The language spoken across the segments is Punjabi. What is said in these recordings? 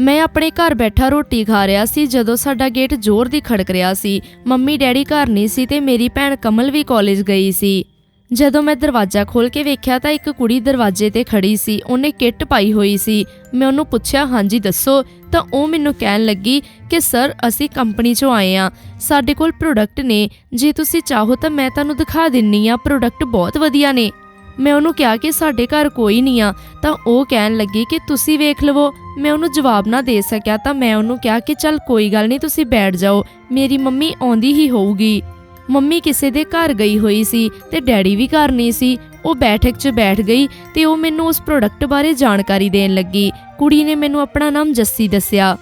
ਮੈਂ ਆਪਣੇ ਘਰ ਬੈਠਾ ਰੋਟੀ ਖਾ ਰਿਹਾ ਸੀ ਜਦੋਂ ਸਾਡਾ ਗੇਟ ਜ਼ੋਰ ਦੀ ਖੜਕ ਰਿਹਾ ਸੀ। ਮੰਮੀ ਡੈਡੀ ਘਰ ਨਹੀਂ ਸੀ ਤੇ ਮੇਰੀ ਭੈਣ ਕਮਲ ਵੀ ਕਾਲਜ ਗਈ ਸੀ। ਜਦੋਂ ਮੈਂ ਦਰਵਾਜ਼ਾ ਖੋਲ ਕੇ ਵੇਖਿਆ ਤਾਂ ਇੱਕ ਕੁੜੀ ਦਰਵਾਜ਼ੇ ਤੇ ਖੜੀ ਸੀ। ਉਹਨੇ ਕਿੱਟ ਪਾਈ ਹੋਈ ਸੀ। ਮੈਂ ਉਹਨੂੰ ਪੁੱਛਿਆ, ਹਾਂਜੀ, ਦੱਸੋ? ਤਾਂ ਉਹ ਮੈਨੂੰ ਕਹਿਣ ਲੱਗੀ ਕਿ, ਸਰ, ਅਸੀਂ ਕੰਪਨੀ 'ਚੋਂ ਆਏ ਆ ਸਾਡੇ ਕੋਲ ਪ੍ਰੋਡਕਟ ਨੇ। ਜੇ ਤੁਸੀਂ ਚਾਹੋ ਤਾਂ ਮੈਂ ਤੁਹਾਨੂੰ ਦਿਖਾ ਦਿੰਨੀ ਆ ਪ੍ਰੋਡਕਟ ਬਹੁਤ ਵਧੀਆ ਨੇ। ਮੈਂ ਉਹਨੂੰ ਕਿਹਾ ਕਿ ਸਾਡੇ ਘਰ ਕੋਈ ਨਹੀਂ ਆ, ਤਾਂ ਉਹ ਕਹਿਣ ਲੱਗੀ ਕਿ ਤੁਸੀਂ ਵੇਖ ਲਵੋ, ਮੈਂ ਉਹਨੂੰ ਜਵਾਬ ਨਾ ਦੇ ਸਕਿਆ ਤਾਂ ਮੈਂ ਉਹਨੂੰ ਕਿਹਾ ਕਿ ਚੱਲ ਕੋਈ ਗੱਲ ਨਹੀਂ, ਤੁਸੀਂ ਬੈਠ ਜਾਓ, ਮੇਰੀ ਮੰਮੀ ਆਉਂਦੀ ਹੀ ਹੋਊਗੀ। ਮੰਮੀ ਕਿਸੇ ਦੇ ਘਰ ਗਈ ਹੋਈ ਸੀ ਤੇ ਡੈਡੀ ਵੀ ਘਰ ਨਹੀਂ ਸੀ, ਉਹ ਬੈਠਕ 'ਚ ਬੈਠ ਗਈ ਤੇ ਉਹ ਮੈਨੂੰ ਉਸ ਪ੍ਰੋਡਕਟ ਬਾਰੇ ਜਾਣਕਾਰੀ ਦੇਣ ਲੱਗੀ। ਕੁੜੀ ਨੇ ਮੈਨੂੰ ਆਪਣਾ ਨਾਮ ਜੱਸੀ ਦੱਸਿਆ।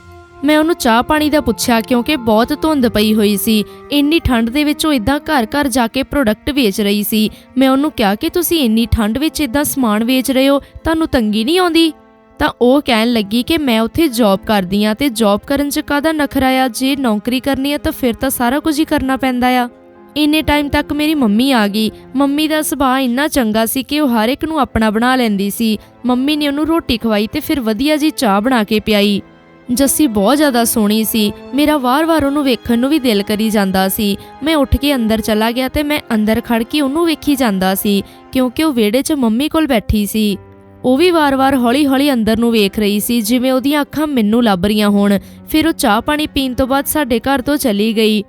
ਮੈਂ ਉਹਨੂੰ ਚਾਹ ਪਾਣੀ ਦਾ ਪੁੱਛਿਆ ਕਿਉਂਕਿ ਬਹੁਤ ਧੁੰਦ ਪਈ ਹੋਈ ਸੀ। ਇੰਨੀ ਠੰਡ ਦੇ ਵਿੱਚ ਉਹ ਇਦਾਂ ਘਰ-ਘਰ ਜਾ ਕੇ ਪ੍ਰੋਡਕਟ ਵੇਚ ਰਹੀ ਸੀ। ਮੈਂ ਉਹਨੂੰ ਕਿਹਾ ਕਿ ਤੁਸੀਂ ਇੰਨੀ ਠੰਡ ਵਿੱਚ ਇਦਾਂ ਸਮਾਨ ਵੇਚ ਰਹੇ ਹੋ, ਤੁਹਾਨੂੰ ਤੰਗੀ ਨਹੀਂ ਆਉਂਦੀ? ਤਾਂ ਉਹ ਕਹਿਣ ਲੱਗੀ ਕਿ ਮੈਂ ਉੱਥੇ ਜੌਬ ਕਰਦੀ ਆ ਤੇ ਜੌਬ ਕਰਨ 'ਚ ਕਾਹਦਾ ਨਖਰਾ ਆ? ਜੇ ਨੌਕਰੀ ਕਰਨੀ ਆ ਤਾਂ ਫਿਰ ਤਾਂ ਸਾਰਾ ਕੁਝ ਹੀ ਕਰਨਾ ਪੈਂਦਾ ਆ। ਇੰਨੇ ਟਾਈਮ ਤੱਕ ਮੇਰੀ ਮੰਮੀ ਆ ਗਈ। ਮੰਮੀ ਦਾ ਸੁਭਾਅ ਇੰਨਾ ਚੰਗਾ ਸੀ ਕਿ ਉਹ ਹਰ ਇੱਕ ਨੂੰ ਆਪਣਾ ਬਣਾ ਲੈਂਦੀ ਸੀ। ਮੰਮੀ ਨੇ ਉਹਨੂੰ ਰੋਟੀ ਖਵਾਈ ਤੇ ਫਿਰ ਵਧੀਆ ਜੀ ਚਾਹ ਬਣਾ ਕੇ ਪਿਆਈ। ਜੱਸੀ ਬਹੁਤ ਜ਼ਿਆਦਾ ਸੋਹਣੀ ਸੀ। ਮੇਰਾ ਵਾਰ-ਵਾਰ ਉਹਨੂੰ ਵੇਖਣ ਨੂੰ ਵੀ ਦਿਲ ਕਰੀ ਜਾਂਦਾ ਸੀ। ਮੈਂ ਉੱਠ ਕੇ ਅੰਦਰ ਚਲਾ ਗਿਆ ਤੇ ਮੈਂ ਅੰਦਰ ਖੜ ਕੇ ਉਹਨੂੰ ਵੇਖੀ ਜਾਂਦਾ ਸੀ, ਕਿਉਂਕਿ ਉਹ ਵਿਹੜੇ 'ਚ ਮੰਮੀ ਕੋਲ ਬੈਠੀ ਸੀ। ਉਹ ਵੀ ਵਾਰ-ਵਾਰ ਹੌਲੀ-ਹੌਲੀ ਅੰਦਰ ਨੂੰ ਵੇਖ ਰਹੀ ਸੀ, ਜਿਵੇਂ ਉਹਦੀਆਂ ਅੱਖਾਂ ਮੈਨੂੰ ਲੱਭ ਰਹੀਆਂ ਹੋਣ। ਫਿਰ ਉਹ ਚਾਹ ਪਾਣੀ ਪੀਣ ਤੋਂ ਬਾਅਦ ਸਾਡੇ ਘਰ ਤੋਂ ਚਲੀ ਗਈ।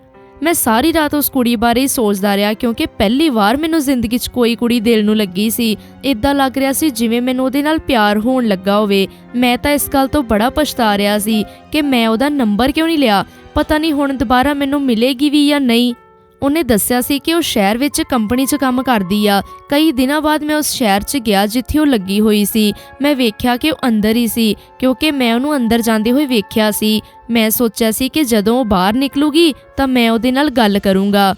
ਮੈਂ ਸਾਰੀ ਰਾਤ ਉਸ ਕੁੜੀ ਬਾਰੇ ਸੋਚਦਾ ਰਿਹਾ ਕਿਉਂਕਿ ਪਹਿਲੀ ਵਾਰ ਮੈਨੂੰ ਜ਼ਿੰਦਗੀ 'ਚ ਕੋਈ ਕੁੜੀ ਦਿਲ ਨੂੰ ਲੱਗੀ ਸੀ। ਇਦਾਂ ਲੱਗ ਰਿਹਾ ਸੀ ਜਿਵੇਂ ਮੈਨੂੰ ਉਹਦੇ ਨਾਲ ਪਿਆਰ ਹੋਣ ਲੱਗਾ ਹੋਵੇ। ਮੈਂ ਤਾਂ ਇਸ ਗੱਲ ਤੋਂ ਬੜਾ ਪਛਤਾ ਰਿਹਾ ਸੀ ਕਿ ਮੈਂ ਉਹਦਾ ਨੰਬਰ ਕਿਉਂ ਨਹੀਂ ਲਿਆ? ਪਤਾ ਨਹੀਂ ਹੁਣ ਦੁਬਾਰਾ ਮੈਨੂੰ ਮਿਲੇਗੀ ਵੀ ਜਾਂ ਨਹੀਂ। ਉਹਨੇ ਦੱਸਿਆ ਸੀ ਕਿ ਉਹ ਸ਼ਹਿਰ ਵਿੱਚ ਕੰਪਨੀ 'ਚ ਕੰਮ ਕਰਦੀ ਆ। ਕਈ ਦਿਨਾਂ ਬਾਅਦ ਮੈਂ ਉਸ ਸ਼ਹਿਰ 'ਚ ਗਿਆ ਜਿੱਥੇ ਉਹ ਲੱਗੀ ਹੋਈ ਸੀ। ਮੈਂ ਵੇਖਿਆ ਕਿ ਉਹ ਅੰਦਰ ਹੀ ਸੀ, ਕਿਉਂਕਿ ਮੈਂ ਉਹਨੂੰ ਅੰਦਰ ਜਾਂਦੇ ਹੋਏ ਵੇਖਿਆ ਸੀ। ਮੈਂ ਸੋਚਿਆ ਸੀ ਕਿ ਜਦੋਂ ਉਹ ਬਾਹਰ ਨਿਕਲੂਗੀ, ਤਾਂ ਮੈਂ ਉਹਦੇ ਨਾਲ ਗੱਲ ਕਰੂੰਗਾ।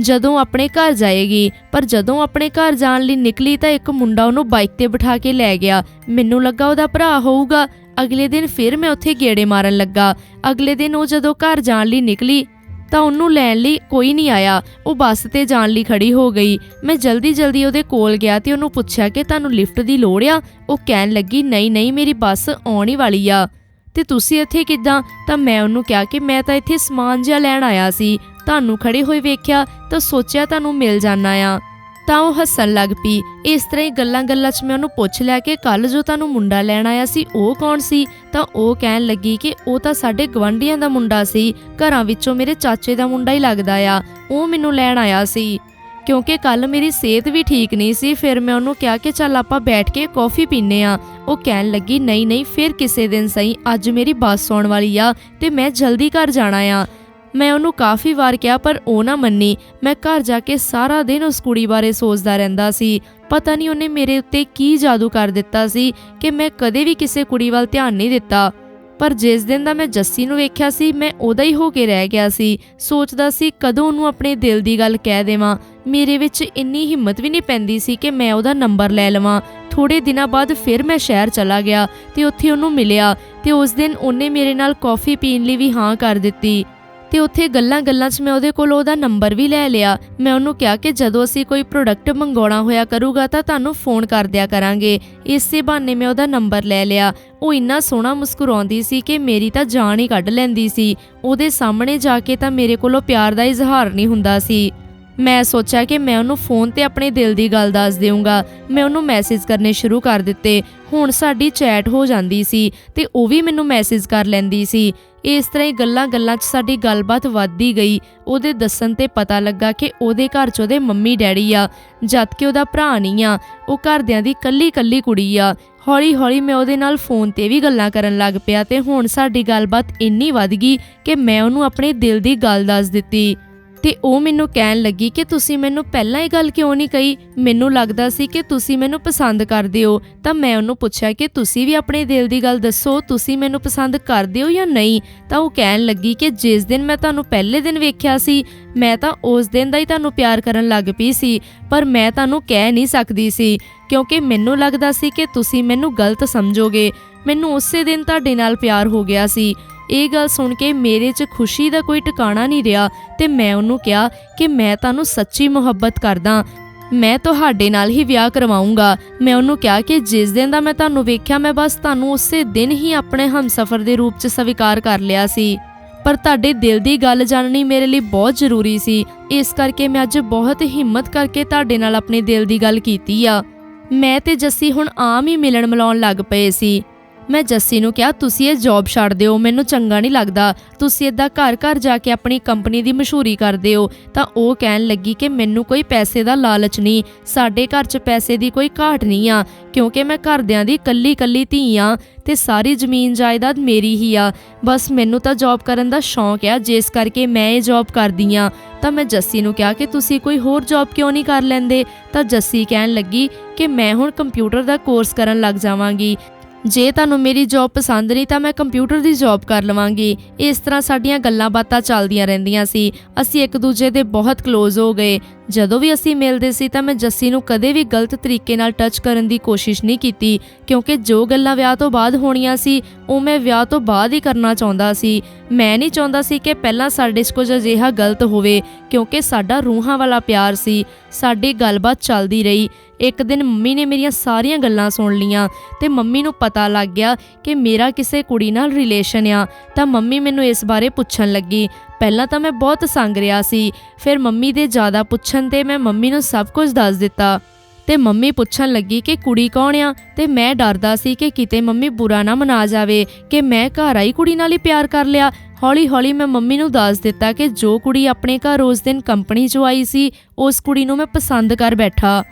ਜਦੋਂ ਆਪਣੇ ਘਰ ਜਾਏਗੀ, ਪਰ ਜਦੋਂ ਆਪਣੇ ਘਰ ਜਾਣ ਲਈ ਨਿਕਲੀ, ਤਾਂ ਇੱਕ ਮੁੰਡਾ ਉਹਨੂੰ ਬਾਈਕ ਤੇ ਬਿਠਾ ਕੇ ਲੈ ਗਿਆ। ਮੈਨੂੰ ਲੱਗਾ ਉਹਦਾ ਭਰਾ ਹੋਊਗਾ। ਅਗਲੇ ਦਿਨ ਫਿਰ ਮੈਂ ਉੱਥੇ ਗੇੜੇ ਮਾਰਨ ਲੱਗਾ। ਅਗਲੇ ਦਿਨ ਉਹ ਜਦੋਂ ਘਰ ਜਾਣ ਲਈ ਨਿਕਲੀ ਤਾਂ ਉਹਨੂੰ ਲੈਣ ਲਈ ਕੋਈ ਨਹੀਂ ਆਇਆ। ਉਹ ਬੱਸ ਤੇ ਜਾਣ ਲਈ ਖੜੀ ਹੋ ਗਈ। ਮੈਂ ਜਲਦੀ ਜਲਦੀ ਉਹਦੇ ਕੋਲ ਗਿਆ ਤੇ ਉਹਨੂੰ ਪੁੱਛਿਆ ਕਿ ਤੁਹਾਨੂੰ ਲਿਫਟ ਦੀ ਲੋੜ ਆ? ਉਹ ਕਹਿਣ ਲੱਗੀ, ਨਹੀਂ ਨਹੀਂ, ਮੇਰੀ ਬੱਸ ਆਉਣ ਹੀ ਵਾਲੀ ਆ। ਤੇ ਤੁਸੀਂ ਇੱਥੇ ਕਿੱਦਾਂ? ਤਾਂ ਮੈਂ ਉਹਨੂੰ ਕਿਹਾ ਕਿ ਮੈਂ ਤਾਂ ਇੱਥੇ ਸਮਾਨ ਜਿਹਾ ਲੈਣ ਆਇਆ ਸੀ। ਤੁਹਾਨੂੰ ਖੜੇ ਹੋਏ ਵੇਖਿਆ ਤਾਂ ਸੋਚਿਆ ਤੁਹਾਨੂੰ ਮਿਲ ਜਾਣਾ ਆ। ਤਾਂ ਉਹ ਹੱਸਣ ਲੱਗ ਪਈ। ਇਸ ਤਰ੍ਹਾਂ ਹੀ ਗੱਲਾਂ-ਗੱਲਾਂ 'ਚ ਮੈਂ ਉਹਨੂੰ ਪੁੱਛ ਲਿਆ ਕਿ ਕੱਲ ਜੋ ਤੁਹਾਨੂੰ ਮੁੰਡਾ ਲੈਣ ਆਇਆ ਸੀ, ਉਹ ਕੌਣ ਸੀ? ਤਾਂ ਉਹ ਕਹਿਣ ਲੱਗੀ ਕਿ ਉਹ ਤਾਂ ਸਾਡੇ ਗਵੰਡੀਆਂ ਦਾ ਮੁੰਡਾ ਸੀ, ਘਰਾਂ ਵਿੱਚੋਂ ਮੇਰੇ ਚਾਚੇ ਦਾ ਮੁੰਡਾ ਹੀ ਲੱਗਦਾ ਆ, ਉਹ ਮੈਨੂੰ ਲੈਣ ਆਇਆ ਸੀ। ਕਿਉਂਕਿ ਕੱਲ ਮੇਰੀ ਸਿਹਤ ਵੀ ਠੀਕ ਨਹੀਂ ਸੀ, ਫਿਰ ਮੈਂ ਉਹਨੂੰ ਕਿਹਾ ਕਿ ਚੱਲ ਆਪਾਂ ਬੈਠ ਕੇ ਕੌਫੀ ਪੀਨੇ ਆ ਉਹ ਕਹਿਣ ਲੱਗੀ, ਨਹੀਂ ਨਹੀਂ, ਫਿਰ ਕਿਸੇ ਦਿਨ ਸਹੀ, ਅੱਜ ਮੇਰੀ ਬੱਸ ਆਉਣ ਵਾਲੀ ਆ ਤੇ ਮੈਂ ਜਲਦੀ ਘਰ ਜਾਣਾ ਆ। ਮੈਂ ਉਹਨੂੰ ਕਾਫੀ ਵਾਰ ਕਿਹਾ, ਪਰ ਉਹ ਨਾ ਮੰਨੀ। ਮੈਂ ਘਰ ਜਾ ਕੇ ਸਾਰਾ ਦਿਨ ਉਸ ਕੁੜੀ ਬਾਰੇ ਸੋਚਦਾ ਰਹਿੰਦਾ ਸੀ। ਪਤਾ ਨਹੀਂ ਉਹਨੇ ਮੇਰੇ ਉੱਤੇ ਕੀ ਜਾਦੂ ਕਰ ਦਿੱਤਾ ਸੀ ਕਿ ਮੈਂ ਕਦੇ ਵੀ ਕਿਸੇ ਕੁੜੀ ਵੱਲ ਧਿਆਨ ਨਹੀਂ ਦਿੱਤਾ। ਪਰ ਜਿਸ ਦਿਨ ਦਾ ਮੈਂ ਜੱਸੀ ਨੂੰ ਵੇਖਿਆ ਸੀ, ਮੈਂ ਉਹਦਾ ਹੀ ਹੋ ਕੇ ਰਹਿ ਗਿਆ ਸੀ। ਸੋਚਦਾ ਸੀ, ਕਦੋਂ ਉਹਨੂੰ ਆਪਣੇ ਦਿਲ ਦੀ ਗੱਲ ਕਹਿ ਦੇਵਾਂ। ਮੇਰੇ ਵਿੱਚ ਇੰਨੀ ਹਿੰਮਤ ਵੀ ਨਹੀਂ ਪੈਂਦੀ ਸੀ ਕਿ ਮੈਂ ਉਹਦਾ ਨੰਬਰ ਲੈ ਲਵਾਂ। ਥੋੜੇ ਦਿਨਾਂ ਬਾਅਦ ਫਿਰ ਮੈਂ ਸ਼ਹਿਰ ਚਲਾ ਗਿਆ ਤੇ ਉੱਥੇ ਉਹਨੂੰ ਮਿਲਿਆ ਤੇ ਉਸ ਦਿਨ ਉਹਨੇ ਮੇਰੇ ਨਾਲ ਕੌਫੀ ਪੀਣ ਲਈ ਵੀ ਹਾਂ ਕਰ ਦਿੱਤੀ। ਤੇ ਉੱਥੇ ਗੱਲਾਂ-ਗੱਲਾਂ 'ਚ ਮੈਂ ਉਹਦੇ ਕੋਲ ਉਹਦਾ ਨੰਬਰ ਵੀ ਲੈ ਲਿਆ। ਮੈਂ ਉਹਨੂੰ ਕਿਹਾ ਕਿ ਜਦੋਂ ਅਸੀਂ ਕੋਈ ਪ੍ਰੋਡਕਟ ਮੰਗਾਉਣਾ ਹੋਇਆ ਕਰੂਗਾ ਤਾਂ ਤੁਹਾਨੂੰ ਫੋਨ ਕਰ ਦਿਆ ਕਰਾਂਗੇ। ਇਸੇ ਬਹਾਨੇ ਮੈਂ ਉਹਦਾ ਨੰਬਰ ਲੈ ਲਿਆ। ਉਹ ਇੰਨਾ ਸੋਹਣਾ ਮੁਸਕਰਾਉਂਦੀ ਸੀ ਕਿ ਮੇਰੀ ਤਾਂ ਜਾਨ ਹੀ ਕੱਢ ਲੈਂਦੀ ਸੀ। ਉਹਦੇ ਸਾਹਮਣੇ ਜਾ ਕੇ ਤਾਂ ਮੇਰੇ ਕੋਲੋਂ ਪਿਆਰ ਦਾ ਇਜ਼ਹਾਰ ਨਹੀਂ ਹੁੰਦਾ ਸੀ। ਮੈਂ ਸੋਚਿਆ ਕਿ ਮੈਂ ਉਹਨੂੰ ਫੋਨ ਤੇ ਆਪਣੇ ਦਿਲ ਦੀ ਗੱਲ ਦੱਸ ਦੇਵਾਂਗਾ ਮੈਂ ਉਹਨੂੰ ਮੈਸੇਜ ਕਰਨੇ ਸ਼ੁਰੂ ਕਰ ਦਿੱਤੇ। ਹੁਣ ਸਾਡੀ ਚੈਟ ਹੋ ਜਾਂਦੀ ਸੀ ਤੇ ਉਹ ਵੀ ਮੈਨੂੰ ਮੈਸੇਜ ਕਰ ਲੈਂਦੀ ਸੀ। ਇਸ ਤਰ੍ਹਾਂ ਹੀ ਗੱਲਾਂ-ਗੱਲਾਂ 'ਚ ਸਾਡੀ ਗੱਲਬਾਤ ਵੱਧਦੀ ਗਈ। ਉਹਦੇ ਦੱਸਣ ਤੇ ਪਤਾ ਲੱਗਾ ਕਿ ਉਹਦੇ ਘਰ 'ਚ ਉਹਦੇ ਮੰਮੀ ਡੈਡੀ ਆ। ਜਦ ਕਿ ਉਹਦਾ ਭਰਾ ਨਹੀਂ ਆ। ਉਹ ਘਰਦਿਆਂ ਦੀ ਕੱਲੀ-ਕੱਲੀ ਕੁੜੀ ਆ। ਹੌਲੀ-ਹੌਲੀ ਮੈਂ ਉਹਦੇ ਨਾਲ ਫੋਨ ਤੇ ਵੀ ਗੱਲਾਂ ਕਰਨ ਲੱਗ ਪਿਆ ਤੇ ਹੁਣ ਸਾਡੀ ਗੱਲਬਾਤ ਇੰਨੀ ਵੱਧ ਗਈ ਕਿ ਮੈਂ ਉਹਨੂੰ ਆਪਣੇ ਦਿਲ ਦੀ ਗੱਲ ਦੱਸ ਦਿੱਤੀ। ਤੇ ਉਹ ਮੈਨੂੰ ਕਹਿਣ ਲੱਗੀ ਕਿ ਤੁਸੀਂ ਮੈਨੂੰ ਪਹਿਲਾਂ ਇਹ ਗੱਲ ਕਿਉਂ ਨਹੀਂ ਕਹੀ? ਮੈਨੂੰ ਲੱਗਦਾ ਸੀ ਕਿ ਤੁਸੀਂ ਮੈਨੂੰ ਪਸੰਦ ਕਰਦੇ ਹੋ। ਤਾਂ ਮੈਂ ਉਹਨੂੰ ਪੁੱਛਿਆ ਕਿ ਤੁਸੀਂ ਵੀ ਆਪਣੇ ਦਿਲ ਦੀ ਗੱਲ ਦੱਸੋ, ਤੁਸੀਂ ਮੈਨੂੰ ਪਸੰਦ ਕਰਦੇ ਹੋ ਜਾਂ ਨਹੀਂ? ਤਾਂ ਉਹ ਕਹਿਣ ਲੱਗੀ ਕਿ ਜਿਸ ਦਿਨ ਮੈਂ ਤੁਹਾਨੂੰ ਪਹਿਲੇ ਦਿਨ ਵੇਖਿਆ ਸੀ, ਮੈਂ ਤਾਂ ਉਸ ਦਿਨ ਦਾ ਹੀ ਤੁਹਾਨੂੰ ਪਿਆਰ ਕਰਨ ਲੱਗ ਪਈ ਸੀ, ਪਰ ਮੈਂ ਤੁਹਾਨੂੰ ਕਹਿ ਨਹੀਂ ਸਕਦੀ ਸੀ, ਕਿਉਂਕਿ ਮੈਨੂੰ ਲੱਗਦਾ ਸੀ ਕਿ ਤੁਸੀਂ ਮੈਨੂੰ ਗਲਤ ਸਮਝੋਗੇ। ਮੈਨੂੰ ਉਸੇ ਦਿਨ ਤੁਹਾਡੇ ਨਾਲ ਪਿਆਰ ਹੋ ਗਿਆ ਸੀ। ਇਹ ਗੱਲ ਸੁਣ ਕੇ ਮੇਰੇ 'ਚ ਖੁਸ਼ੀ ਦਾ ਕੋਈ ਟਿਕਾਣਾ ਨਹੀਂ ਰਿਹਾ ਤੇ ਮੈਂ ਉਹਨੂੰ ਕਿਹਾ ਕਿ ਮੈਂ ਤੁਹਾਨੂੰ ਸੱਚੀ ਮੁਹੱਬਤ ਕਰਦਾ। ਮੈਂ ਤੁਹਾਡੇ ਨਾਲ ਹੀ ਵਿਆਹ ਕਰਵਾਉਂਗਾ। ਮੈਂ ਉਹਨੂੰ ਕਿਹਾ ਕਿ ਜਿਸ ਦਿਨ ਦਾ ਮੈਂ ਤੁਹਾਨੂੰ ਵੇਖਿਆ, ਮੈਂ ਬਸ ਤੁਹਾਨੂੰ ਉਸੇ ਦਿਨ ਹੀ ਆਪਣੇ ਹਮਸਫਰ ਦੇ ਰੂਪ 'ਚ ਸਵੀਕਾਰ ਕਰ ਲਿਆ ਸੀ। ਪਰ ਤੁਹਾਡੇ ਦਿਲ ਦੀ ਗੱਲ ਜਾਣਨੀ ਮੇਰੇ ਲਈ ਬਹੁਤ ਜ਼ਰੂਰੀ ਸੀ। ਇਸ ਕਰਕੇ ਮੈਂ ਅੱਜ ਬਹੁਤ ਹਿੰਮਤ ਕਰਕੇ ਤੁਹਾਡੇ ਨਾਲ ਆਪਣੇ ਦਿਲ ਦੀ ਗੱਲ ਕੀਤੀ ਆ। ਮੈਂ ਤੇ ਜੱਸੀ ਹੁਣ ਆਮ ਹੀ ਮਿਲਣ ਮਿਲਾਉਣ ਲੱਗ ਪਏ ਸੀ। ਮੈਂ ਜੱਸੀ ਨੂੰ ਕਿਹਾ, ਤੁਸੀਂ ਇਹ ਜੌਬ ਛੱਡ ਦਿਓ, ਮੈਨੂੰ ਚੰਗਾ ਨਹੀਂ ਲੱਗਦਾ। ਤੁਸੀਂ ਇਦਾਂ ਘਰ ਘਰ ਜਾ ਕੇ ਆਪਣੀ ਕੰਪਨੀ ਦੀ ਮਸ਼ਹੂਰੀ ਕਰਦੇ ਹੋ। ਤਾਂ ਉਹ ਕਹਿਣ ਲੱਗੀ ਕਿ ਮੈਨੂੰ ਕੋਈ ਪੈਸੇ ਦਾ ਲਾਲਚ ਨਹੀਂ, ਸਾਡੇ ਘਰ 'ਚ ਪੈਸੇ ਦੀ ਕੋਈ ਘਾਟ ਨਹੀਂ ਆ, ਕਿਉਂਕਿ ਮੈਂ ਘਰਦਿਆਂ ਦੀ ਕੱਲੀ ਕੱਲੀ ਧੀ ਆ ਤੇ ਸਾਰੀ ਜ਼ਮੀਨ ਜਾਇਦਾਦ ਮੇਰੀ ਹੀ ਆ। ਬਸ ਮੈਨੂੰ ਤਾਂ ਜੌਬ ਕਰਨ ਦਾ ਸ਼ੌਂਕ ਆ, ਜਿਸ ਕਰਕੇ ਮੈਂ ਇਹ ਜੌਬ ਕਰਦੀ ਆ। ਤਾਂ ਮੈਂ ਜੱਸੀ ਨੂੰ ਕਿਹਾ ਕਿ ਤੁਸੀਂ ਕੋਈ ਹੋਰ ਜੌਬ ਕਿਉਂ ਨਹੀਂ ਕਰ ਲੈਂਦੇ? ਤਾਂ ਜੱਸੀ ਕਹਿਣ ਲੱਗੀ ਕਿ ਮੈਂ ਹੁਣ ਕੰਪਿਊਟਰ ਦਾ ਕੋਰਸ ਕਰਨ ਲੱਗ ਜਾਵਾਂਗੀ। ਜੇ ਤੁਹਾਨੂੰ ਮੇਰੀ ਜੌਬ ਪਸੰਦ ਨਹੀਂ ਤਾਂ ਮੈਂ ਕੰਪਿਊਟਰ ਦੀ ਜੌਬ ਕਰ ਲਵਾਂਗੀ। ਇਸ ਤਰ੍ਹਾਂ ਸਾਡੀਆਂ ਗੱਲਾਂ ਬਾਤਾਂ ਚੱਲਦੀਆਂ ਰਹਿੰਦੀਆਂ ਸੀ। ਅਸੀਂ ਇੱਕ ਦੂਜੇ ਦੇ ਬਹੁਤ ਕਲੋਜ਼ ਹੋ ਗਏ। ਜਦੋਂ ਵੀ ਅਸੀਂ ਮਿਲਦੇ ਸੀ ਤਾਂ ਮੈਂ ਜੱਸੀ ਨੂੰ ਕਦੇ ਵੀ ਗਲਤ ਤਰੀਕੇ ਨਾਲ ਟੱਚ ਕਰਨ ਦੀ ਕੋਸ਼ਿਸ਼ ਨਹੀਂ ਕੀਤੀ, ਕਿਉਂਕਿ ਜੋ ਗੱਲਾਂ ਵਿਆਹ ਤੋਂ ਬਾਅਦ ਹੋਣੀਆਂ ਸੀ, ਉਹ ਮੈਂ ਵਿਆਹ ਤੋਂ ਬਾਅਦ ਹੀ ਕਰਨਾ ਚਾਹੁੰਦਾ ਸੀ। ਮੈਂ ਨਹੀਂ ਚਾਹੁੰਦਾ ਸੀ ਕਿ ਪਹਿਲਾਂ ਸਾਡੇ 'ਚ ਕੁਝ ਅਜਿਹਾ ਗਲਤ ਹੋਵੇ, ਕਿਉਂਕਿ ਸਾਡਾ ਰੂਹਾਂ ਵਾਲਾ ਪਿਆਰ ਸੀ, ਸਾਡੀ ਗੱਲਬਾਤ ਚੱਲਦੀ ਰਹੀ। ਇੱਕ ਦਿਨ ਮੰਮੀ ਨੇ ਮੇਰੀਆਂ ਸਾਰੀਆਂ ਗੱਲਾਂ ਸੁਣ ਲੀਆਂ ਤੇ ਮੰਮੀ ਨੂੰ ਪਤਾ ਲੱਗ ਗਿਆ ਕਿ ਮੇਰਾ ਕਿਸੇ ਕੁੜੀ ਨਾਲ ਰਿਲੇਸ਼ਨ ਆ, ਤਾਂ ਮੰਮੀ ਮੈਨੂੰ ਇਸ ਬਾਰੇ ਪੁੱਛਣ ਲੱਗੀ। ਪਹਿਲਾਂ ਤਾਂ ਮੈਂ ਬਹੁਤ ਸੰਗ ਰਿਹਾ ਸੀ। ਫਿਰ ਮੰਮੀ ਦੇ ਜ਼ਿਆਦਾ ਪੁੱਛਣ ਤੇ ਮੈਂ ਮੰਮੀ ਨੂੰ ਸਭ ਕੁਝ ਦੱਸ ਦਿੱਤਾ। ਤੇ ਮੰਮੀ ਪੁੱਛਣ ਲੱਗੀ ਕਿ ਕੁੜੀ ਕੌਣ ਆ? ਤੇ ਮੈਂ ਡਰਦਾ ਸੀ ਕਿ ਕਿਤੇ ਮੰਮੀ ਬੁਰਾ ਨਾ ਮਨਾ ਜਾਵੇ ਕਿ ਮੈਂ ਘਰ ਆਈ ਕੁੜੀ ਨਾਲ ਹੀ ਪਿਆਰ ਕਰ ਲਿਆ। ਹੌਲੀ ਹੌਲੀ ਮੈਂ ਮੰਮੀ ਨੂੰ ਦੱਸ ਦਿੱਤਾ ਕਿ ਜੋ ਕੁੜੀ ਆਪਣੇ ਘਰ ਉਸ ਦਿਨ ਕੰਪਨੀ 'ਚੋਂ ਆਈ ਸੀ, ਉਸ ਕੁੜੀ ਨੂੰ ਮੈਂ ਪਸੰਦ ਕਰ ਬੈਠਾ।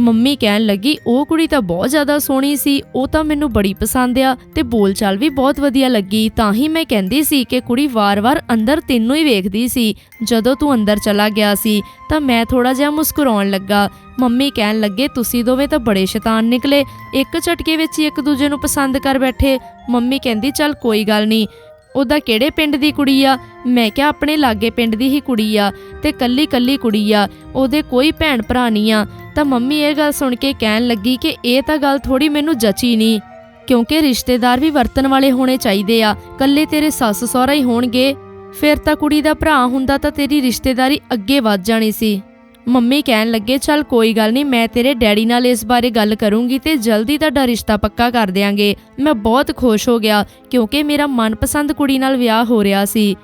ਮੰਮੀ ਕਹਿਣ ਲੱਗੀ, ਉਹ ਕੁੜੀ ਤਾਂ ਬਹੁਤ ਜ਼ਿਆਦਾ ਸੋਹਣੀ ਸੀ, ਉਹ ਤਾਂ ਮੈਨੂੰ ਬੜੀ ਪਸੰਦ ਆ ਤੇ ਬੋਲਚਾਲ ਵੀ ਬਹੁਤ ਵਧੀਆ ਲੱਗੀ। ਤਾਂ ਹੀ ਮੈਂ ਕਹਿੰਦੀ ਸੀ ਕਿ ਕੁੜੀ ਵਾਰ-ਵਾਰ ਅੰਦਰ ਤੈਨੂੰ ਹੀ ਵੇਖਦੀ ਸੀ। ਜਦੋਂ ਤੂੰ ਅੰਦਰ ਚਲਾ ਗਿਆ ਸੀ, ਤਾਂ ਮੈਂ ਥੋੜਾ ਜਿਹਾ ਮੁਸਕਰਾਉਣ ਲੱਗਾ। ਮੰਮੀ ਕਹਿਣ ਲੱਗੇ, ਤੁਸੀਂ ਦੋਵੇਂ ਤਾਂ ਬੜੇ ਸ਼ੈਤਾਨ ਨਿਕਲੇ, ਇੱਕ ਝਟਕੇ ਵਿੱਚ ਹੀ ਇੱਕ ਦੂਜੇ ਨੂੰ ਪਸੰਦ ਕਰ ਬੈਠੇ। ਮੰਮੀ ਕਹਿੰਦੀ, ਚੱਲ ਕੋਈ ਗੱਲ ਨਹੀਂ। ਉਹਦਾ ਕਿਹੜੇ ਪਿੰਡ ਦੀ ਕੁੜੀ ਆ? ਮੈਂ ਕਿਹਾ ਆਪਣੇ ਲਾਗੇ ਪਿੰਡ ਦੀ ਹੀ ਕੁੜੀ ਆ ਤੇ ਕੱਲੀ ਕੱਲੀ ਕੁੜੀ ਆ, ਉਹਦੇ ਕੋਈ ਭੈਣ ਭਰਾ ਨਹੀਂ ਆ। ਤਾਂ ਮੰਮੀ ਇਹ ਗੱਲ ਸੁਣ ਕੇ ਕਹਿਣ ਲੱਗੀ ਕਿ ਇਹ ਤਾਂ ਗੱਲ ਥੋੜੀ ਮੈਨੂੰ ਜਚੀ ਨਹੀਂ, ਕਿਉਂਕਿ ਰਿਸ਼ਤੇਦਾਰ ਵੀ ਵਰਤਣ ਵਾਲੇ ਹੋਣੇ ਚਾਹੀਦੇ ਆ, ਕੱਲੇ ਤੇਰੇ ਸੱਸ ਸਹੁਰਾ ਹੀ ਹੋਣਗੇ। ਫਿਰ ਤਾਂ ਕੁੜੀ ਦਾ ਭਰਾ ਹੁੰਦਾ ਤਾਂ ਤੇਰੀ ਰਿਸ਼ਤੇਦਾਰੀ ਅੱਗੇ ਵੱਧ ਜਾਣੀ ਸੀ। ਮੰਮੀ ਕਹਿਣ ਲੱਗੇ, ਚੱਲ ਕੋਈ ਗੱਲ ਨਹੀਂ, ਮੈਂ ਤੇਰੇ ਡੈਡੀ ਨਾਲ ਇਸ ਬਾਰੇ ਗੱਲ ਕਰੂੰਗੀ ਤੇ ਜਲਦੀ ਤੁਹਾਡਾ ਰਿਸ਼ਤਾ ਪੱਕਾ ਕਰ ਦਿਆਂਗੇ। ਮੈਂ ਬਹੁਤ ਖੁਸ਼ ਹੋ ਗਿਆ, ਕਿਉਂਕਿ ਮੇਰਾ ਮਨਪਸੰਦ ਕੁੜੀ ਨਾਲ ਵਿਆਹ ਹੋ ਰਿਹਾ ਸੀ।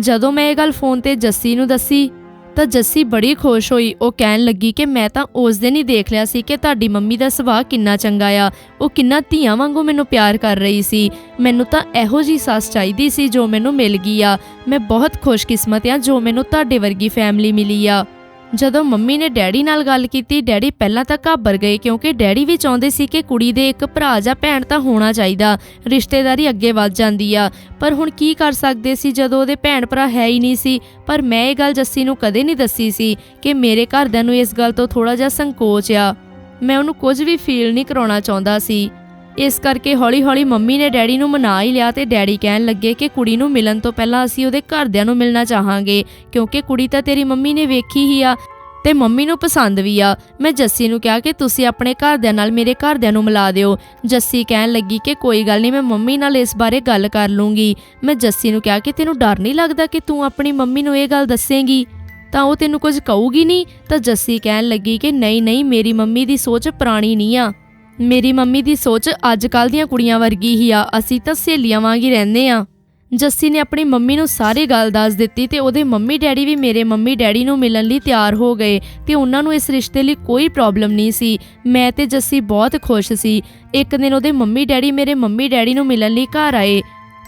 ਜਦੋਂ ਮੈਂ ਇਹ ਗੱਲ ਫੋਨ ਤੇ ਜੱਸੀ ਨੂੰ ਦੱਸੀ, ਤਾਂ ਜੱਸੀ ਬੜੀ ਖੁਸ਼ ਹੋਈ। ਉਹ ਕਹਿਣ ਲੱਗੀ ਕਿ ਮੈਂ ਤਾਂ ਉਸ ਦਿਨ ਹੀ ਦੇਖ ਲਿਆ ਸੀ ਕਿ ਤੁਹਾਡੀ ਮੰਮੀ ਦਾ ਸੁਭਾਅ ਕਿੰਨਾ ਚੰਗਾ ਆ। ਉਹ ਕਿੰਨਾ ਧੀਆਂ ਵਾਂਗੂ ਮੈਨੂੰ ਪਿਆਰ ਕਰ ਰਹੀ ਸੀ। ਮੈਨੂੰ ਤਾਂ ਇਹੋ ਜੀ ਸੱਸ ਚਾਹੀਦੀ ਸੀ ਜੋ ਮੈਨੂੰ ਮਿਲ ਗਈ ਆ। ਮੈਂ ਬਹੁਤ ਖੁਸ਼ਕਿਸਮਤ ਆ ਜੋ ਮੈਨੂੰ ਤੁਹਾਡੇ ਵਰਗੀ ਫੈਮਿਲੀ ਮਿਲੀ ਆ। ਜਦੋਂ ਮੰਮੀ ਨੇ ਡੈਡੀ ਨਾਲ ਗੱਲ ਕੀਤੀ, ਡੈਡੀ ਪਹਿਲਾਂ ਤਾਂ ਘਾਬਰ ਗਏ ਕਿਉਂਕਿ ਡੈਡੀ ਵੀ ਚਾਹੁੰਦੇ ਸੀ ਕਿ ਕੁੜੀ ਦੇ ਇੱਕ ਭਰਾ ਜਾਂ ਭੈਣ ਤਾਂ ਹੋਣਾ ਚਾਹੀਦਾ, ਰਿਸ਼ਤੇਦਾਰੀ ਅੱਗੇ ਵੱਧ ਜਾਂਦੀ ਆ। ਪਰ ਹੁਣ ਕੀ ਕਰ ਸਕਦੇ ਸੀ ਜਦੋਂ ਉਹਦੇ ਭੈਣ ਭਰਾ ਹੈ ਹੀ ਨਹੀਂ ਸੀ? ਪਰ ਮੈਂ ਇਹ ਗੱਲ ਜੱਸੀ ਨੂੰ ਕਦੇ ਨਹੀਂ ਦੱਸੀ ਸੀ ਕਿ ਮੇਰੇ ਘਰਦਿਆਂ ਨੂੰ ਇਸ ਗੱਲ ਤੋਂ ਥੋੜਾ ਜਿਹਾ ਸੰਕੋਚ ਆ। ਮੈਂ ਉਹਨੂੰ ਕੁਝ ਵੀ ਫੀਲ ਨਹੀਂ ਕਰਾਉਣਾ ਚਾਹੁੰਦਾ ਸੀ। ਇਸ ਕਰਕੇ ਹੌਲੀ-ਹੌਲੀ ਮੰਮੀ ਨੇ ਡੈਡੀ ਨੂੰ ਮਨਾ ਹੀ ਲਿਆ ਤੇ ਡੈਡੀ ਕਹਿਣ ਲੱਗੇ ਕਿ ਕੁੜੀ ਨੂੰ ਮਿਲਣ ਤੋਂ ਪਹਿਲਾਂ ਅਸੀਂ ਉਹਦੇ ਘਰਦਿਆਂ ਨੂੰ ਮਿਲਣਾ ਚਾਹਾਂਗੇ, ਕਿਉਂਕਿ ਕੁੜੀ ਤਾਂ ਤੇਰੀ ਮੰਮੀ ਨੇ ਵੇਖੀ ਹੀ ਆ ਤੇ ਮੰਮੀ ਨੂੰ ਪਸੰਦ ਵੀ ਆ। ਮੈਂ ਜੱਸੀ ਨੂੰ ਕਿਹਾ ਕਿ ਤੁਸੀਂ ਆਪਣੇ ਘਰਦਿਆਂ ਨਾਲ ਮੇਰੇ ਘਰਦਿਆਂ ਨੂੰ ਮਿਲਾ ਦਿਓ। ਜੱਸੀ ਕਹਿਣ ਲੱਗੀ ਕਿ ਕੋਈ ਗੱਲ ਨਹੀਂ, ਮੈਂ ਮੰਮੀ ਨਾਲ ਇਸ ਬਾਰੇ ਗੱਲ ਕਰ ਲੂੰਗੀ। ਮੈਂ ਜੱਸੀ ਨੂੰ ਕਿਹਾ ਕਿ ਤੈਨੂੰ ਡਰ ਨਹੀਂ ਲੱਗਦਾ ਕਿ ਤੂੰ ਆਪਣੀ ਮੰਮੀ ਨੂੰ ਇਹ ਗੱਲ ਦੱਸੇਂਗੀ? ਤਾਂ ਉਹ ਤੈਨੂੰ ਕੁਝ ਕਹੂਗੀ ਨਹੀਂ? ਤਾਂ ਜੱਸੀ ਕਹਿਣ ਲੱਗੀ ਕਿ ਨਹੀਂ ਨਹੀਂ, ਮੇਰੀ ਮੰਮੀ ਦੀ ਸੋਚ ਪੁਰਾਣੀ ਨਹੀਂ ਆ। ਮੇਰੀ ਮੰਮੀ ਦੀ ਸੋਚ ਅੱਜ ਕੱਲ ਦੀਆਂ ਕੁੜੀਆਂ ਵਰਗੀ ਹੀ ਆ। ਅਸੀਂ ਤਾਂ ਸਹੇਲੀਆਂ ਵਾਂਗ ਹੀ ਰਹਿੰਦੇ ਆ। ਜੱਸੀ ਨੇ ਆਪਣੀ ਮੰਮੀ ਨੂੰ ਸਾਰੀ ਗੱਲ ਦੱਸ ਦਿੱਤੀ ਤੇ ਉਹਦੇ ਮੰਮੀ ਡੈਡੀ ਵੀ ਮੇਰੇ ਮੰਮੀ ਡੈਡੀ ਨੂੰ ਮਿਲਣ ਲਈ ਤਿਆਰ ਹੋ ਗਏ ਤੇ ਉਹਨਾਂ ਨੂੰ ਇਸ ਰਿਸ਼ਤੇ ਲਈ ਕੋਈ ਪ੍ਰੋਬਲਮ ਨਹੀਂ ਸੀ। ਮੈਂ ਤੇ ਜੱਸੀ ਬਹੁਤ ਖੁਸ਼ ਸੀ। ਇੱਕ ਦਿਨ ਉਹਦੇ ਮੰਮੀ ਡੈਡੀ ਮੇਰੇ ਮੰਮੀ ਡੈਡੀ ਨੂੰ ਮਿਲਣ ਲਈ ਘਰ ਆਏ।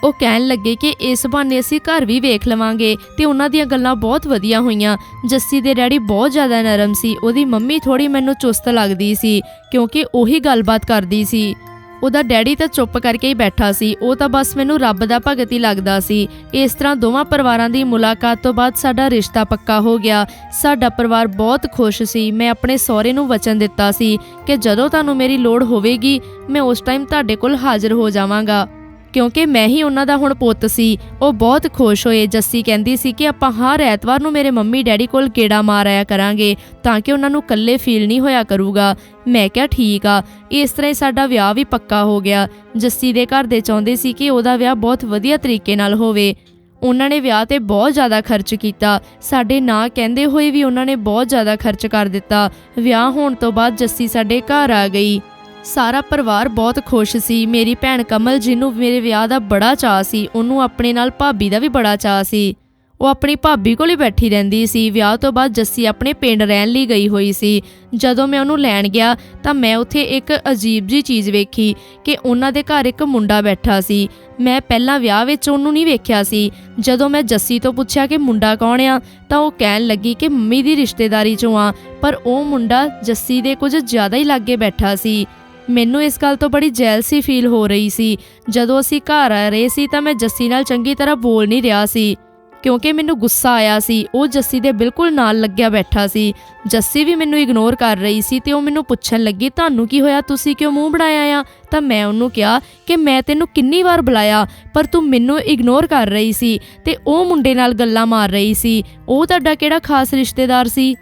ਉਹ ਕਹਿਣ ਲੱਗੇ ਕਿ ਇਸ ਬਹਾਨੇ ਅਸੀਂ ਘਰ ਵੀ ਵੇਖ ਲਵਾਂਗੇ ਤੇ ਉਹਨਾਂ ਦੀਆਂ ਗੱਲਾਂ ਬਹੁਤ ਵਧੀਆ ਹੋਈਆਂ। ਜੱਸੀ ਦੇ ਡੈਡੀ ਬਹੁਤ ਜ਼ਿਆਦਾ ਨਰਮ ਸੀ। ਉਹਦੀ ਮੰਮੀ ਥੋੜੀ ਮੈਨੂੰ ਚੁਸਤ ਲੱਗਦੀ ਸੀ, ਕਿਉਂਕਿ ਉਹੀ ਗੱਲਬਾਤ ਕਰਦੀ ਸੀ। ਉਹਦਾ ਡੈਡੀ ਤਾਂ ਚੁੱਪ ਕਰਕੇ ਹੀ ਬੈਠਾ ਸੀ। ਉਹ ਤਾਂ ਬਸ ਮੈਨੂੰ ਰੱਬ ਦਾ ਭਗਤ ਹੀ ਲੱਗਦਾ ਸੀ। ਇਸ ਤਰ੍ਹਾਂ ਦੋਵਾਂ ਪਰਿਵਾਰਾਂ ਦੀ ਮੁਲਾਕਾਤ ਤੋਂ ਬਾਅਦ ਸਾਡਾ ਰਿਸ਼ਤਾ ਪੱਕਾ ਹੋ ਗਿਆ। ਸਾਡਾ ਪਰਿਵਾਰ ਬਹੁਤ ਖੁਸ਼ ਸੀ। ਮੈਂ ਆਪਣੇ ਸਹੁਰੇ ਨੂੰ ਵਚਨ ਦਿੱਤਾ ਸੀ ਕਿ ਜਦੋਂ ਤੁਹਾਨੂੰ ਮੇਰੀ ਲੋੜ ਹੋਵੇਗੀ, ਮੈਂ ਉਸ ਟਾਈਮ ਤੁਹਾਡੇ ਕੋਲ ਹਾਜ਼ਰ ਹੋ ਜਾਵਾਂਗਾ। ਕਿਉਂਕਿ ਮੈਂ ਹੀ ਉਹਨਾਂ ਦਾ ਹੁਣ ਪੁੱਤ ਸੀ। ਉਹ ਬਹੁਤ ਖੁਸ਼ ਹੋਏ। ਜੱਸੀ ਕਹਿੰਦੀ ਸੀ ਕਿ ਆਪਾਂ ਹਰ ਐਤਵਾਰ ਨੂੰ ਮੇਰੇ ਮੰਮੀ ਡੈਡੀ ਕੋਲ ਗੇੜਾ ਮਾਰ ਆਇਆ ਕਰਾਂਗੇ ਤਾਂ ਕਿ ਉਹਨਾਂ ਨੂੰ ਇਕੱਲੇ ਫੀਲ ਨਹੀਂ ਹੋਇਆ ਕਰੂਗਾ। ਮੈਂ ਕਿਹਾ, ਠੀਕ ਆ। ਇਸ ਤਰ੍ਹਾਂ ਹੀ ਸਾਡਾ ਵਿਆਹ ਵੀ ਪੱਕਾ ਹੋ ਗਿਆ। ਜੱਸੀ ਦੇ ਘਰ ਦੇ ਚਾਹੁੰਦੇ ਸੀ ਕਿ ਉਹਦਾ ਵਿਆਹ ਬਹੁਤ ਵਧੀਆ ਤਰੀਕੇ ਨਾਲ ਹੋਵੇ। ਉਹਨਾਂ ਨੇ ਵਿਆਹ ਤੇ ਬਹੁਤ ਜ਼ਿਆਦਾ ਖਰਚ ਕੀਤਾ। ਸਾਡੇ ਨਾਂ ਕਹਿੰਦੇ ਹੋਏ ਵੀ ਉਹਨਾਂ ਨੇ ਬਹੁਤ ਜ਼ਿਆਦਾ ਖਰਚ ਕਰ ਦਿੱਤਾ। ਵਿਆਹ ਹੋਣ ਤੋਂ ਬਾਅਦ ਜੱਸੀ ਸਾਡੇ ਘਰ ਆ ਗਈ। ਸਾਰਾ ਪਰਿਵਾਰ ਬਹੁਤ ਖੁਸ਼ ਸੀ। ਮੇਰੀ ਭੈਣ ਕਮਲ ਜੀ ਨੂੰ ਮੇਰੇ ਵਿਆਹ ਦਾ ਬੜਾ ਚਾਅ ਸੀ, ਉਹਨੂੰ ਆਪਣੇ ਨਾਲ ਭਾਬੀ ਦਾ ਵੀ ਬੜਾ ਚਾਅ ਸੀ। ਉਹ ਆਪਣੀ ਭਾਬੀ ਕੋਲ ਹੀ ਬੈਠੀ ਰਹਿੰਦੀ ਸੀ। ਵਿਆਹ ਤੋਂ ਬਾਅਦ ਜੱਸੀ ਆਪਣੇ ਪਿੰਡ ਰਹਿਣ ਲਈ ਗਈ ਹੋਈ ਸੀ। ਜਦੋਂ ਮੈਂ ਉਹਨੂੰ ਲੈਣ ਗਿਆ, ਤਾਂ ਮੈਂ ਉੱਥੇ ਇੱਕ ਅਜੀਬ ਜੀ ਚੀਜ਼ ਵੇਖੀ ਕਿ ਉਹਨਾਂ ਦੇ ਘਰ ਇੱਕ ਮੁੰਡਾ ਬੈਠਾ ਸੀ। ਮੈਂ ਪਹਿਲਾਂ ਵਿਆਹ ਵਿੱਚ ਉਹਨੂੰ ਨਹੀਂ ਵੇਖਿਆ ਸੀ। ਜਦੋਂ ਮੈਂ ਜੱਸੀ ਤੋਂ ਪੁੱਛਿਆ ਕਿ ਮੁੰਡਾ ਕੌਣ ਆ, ਤਾਂ ਉਹ ਕਹਿਣ ਲੱਗੀ ਕਿ ਮੰਮੀ ਦੀ ਰਿਸ਼ਤੇਦਾਰੀ ਚੋਂ ਆ। ਪਰ ਉਹ ਮੁੰਡਾ ਜੱਸੀ ਦੇ ਕੁਝ ਜ਼ਿਆਦਾ ਹੀ ਲਾਗੇ ਬੈਠਾ ਸੀ। ਮੈਨੂੰ ਇਸ ਗੱਲ ਤੋਂ ਬੜੀ ਜੈਲਸੀ ਫੀਲ ਹੋ ਰਹੀ ਸੀ। ਜਦੋਂ ਅਸੀਂ ਘਰ ਆ ਰਹੇ ਸੀ ਤਾਂ ਮੈਂ ਜੱਸੀ ਨਾਲ ਚੰਗੀ ਤਰ੍ਹਾਂ ਬੋਲ ਨਹੀਂ ਰਿਹਾ ਸੀ। ਕਿਉਂਕਿ ਮੈਨੂੰ ਗੁੱਸਾ ਆਇਆ ਸੀ, ਉਹ ਜੱਸੀ ਦੇ ਬਿਲਕੁਲ ਨਾਲ ਲੱਗਿਆ ਬੈਠਾ ਸੀ। ਜੱਸੀ ਵੀ ਮੈਨੂੰ ਇਗਨੋਰ ਕਰ ਰਹੀ ਸੀ ਤੇ ਉਹ ਮੈਨੂੰ ਪੁੱਛਣ ਲੱਗੀ, ਤੁਹਾਨੂੰ ਕੀ ਹੋਇਆ? ਤੁਸੀਂ ਕਿਉਂ ਮੂੰਹ ਬਣਾਇਆ ਆ? ਤਾਂ ਮੈਂ ਉਹਨੂੰ ਕਿਹਾ ਕਿ ਮੈਂ ਤੈਨੂੰ ਕਿੰਨੀ ਵਾਰ ਬੁਲਾਇਆ, ਪਰ ਤੂੰ ਮੈਨੂੰ ਇਗਨੋਰ ਕਰ ਰਹੀ ਸੀ ਤੇ ਉਹ ਮੁੰਡੇ ਨਾਲ ਗੱਲਾਂ ਮਾਰ ਰਹੀ ਸੀ। ਉਹ ਤੁਹਾਡਾ ਕਿਹੜਾ ਖਾਸ ਰਿਸ਼ਤੇਦਾਰ ਸੀ?